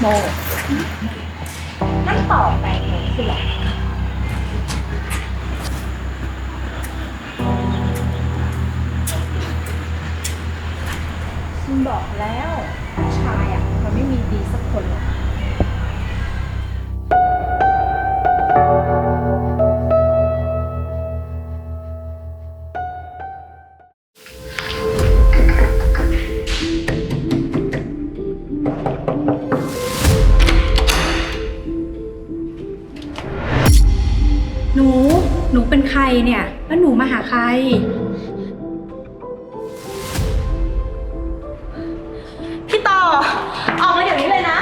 โมนั่นต่อไปหนูคืออะไรฉันบอกแล้ว หนู หนูเป็นใครเนี่ย แล้วหนูมาหาใคร พี่ต่อ ออกมาเดี๋ยวนี้เลยนะ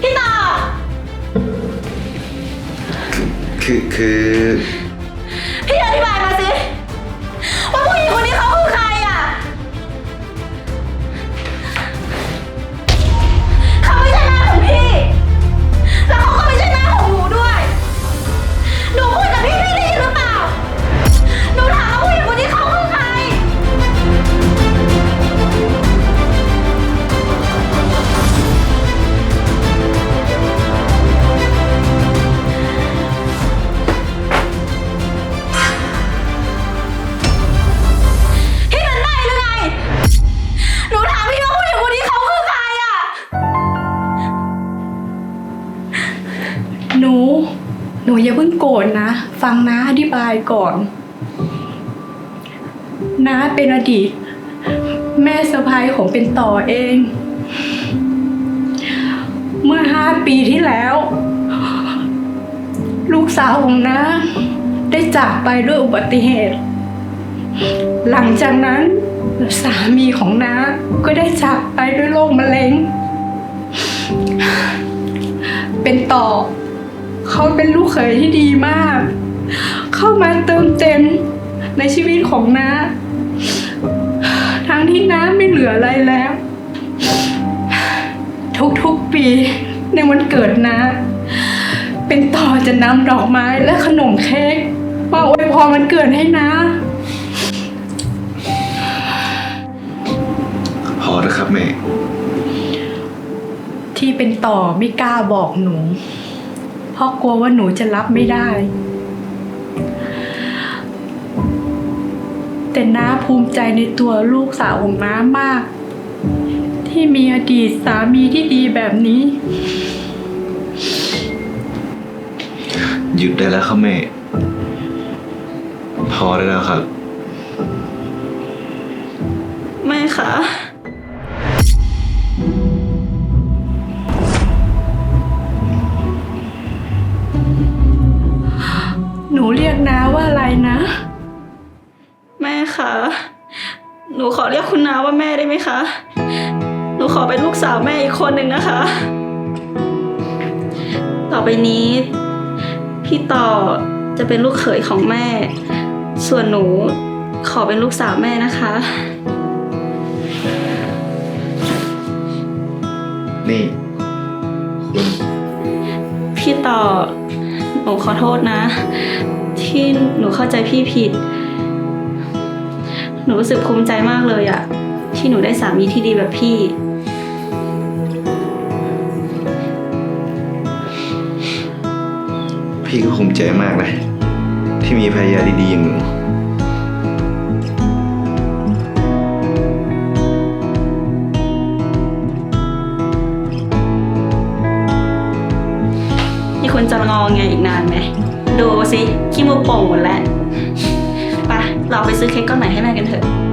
พี่ต่อ คือคือ หนู หนูอย่าเพิ่งโกรธนะ ฟังน้าอธิบายก่อนน้าเป็นอดีต แม่สะพ้ายของเป็นต่อเอง เมื่อห้าปีที่แล้ว ลูกสาวของน้าได้จากไปด้วยอุบัติเหตุ หลังจากนั้นสามีของน้าก็ได้จากไปด้วยโรคมะเร็ง เป็นต่อ เขาเป็นลูกเขยที่ดีมาก เข้ามาเติมเต็มในชีวิตของน้าทั้งที่น้าไม่เหลืออะไรแล้ว ทุกๆปีในวันเกิดน้าเป็นต่อจะนำดอกไม้และขนมเค้กมาอวยพรวันเกิดให้น้าพอแล้วครับแม่ที่เป็นต่อไม่กล้าบอกหนู เพราะกลัวว่าหนูจะรับไม่ได้ แต่น้าภูมิใจในตัวลูกสาวของน้ามาก ที่มีอดีตสามีที่ดีแบบนี้ หยุดได้แล้วครับแม่ พอได้แล้วครับ แม่คะ คะ หนูขอเรียกคุณนาว่าแม่ได้ไหมคะ หนูขอเป็นลูกสาวแม่อีกคนหนึ่งนะคะ ต่อไปนี้ พี่ต่อจะเป็นลูกเขยของแม่ ส่วนหนูขอเป็นลูกสาวแม่นะคะ นี่ คุณพี่ต่อหนูขอโทษนะ ที่หนูเข้าใจพี่ผิด หนูรู้สึกภูมิใจมากเลยอะที่หนูได้สามีที่ดีแบบพี่ พี่ก็ภูมิใจมากเลยที่มีภรรยาดีๆอย่างหนูนี่คุณจะงอไงอีกนานไหม ดูสิขี้มูกโป่งหมดแล้วไป เราไปซื้อเค้กก้อนใหม่ให้แม่กันเถอะ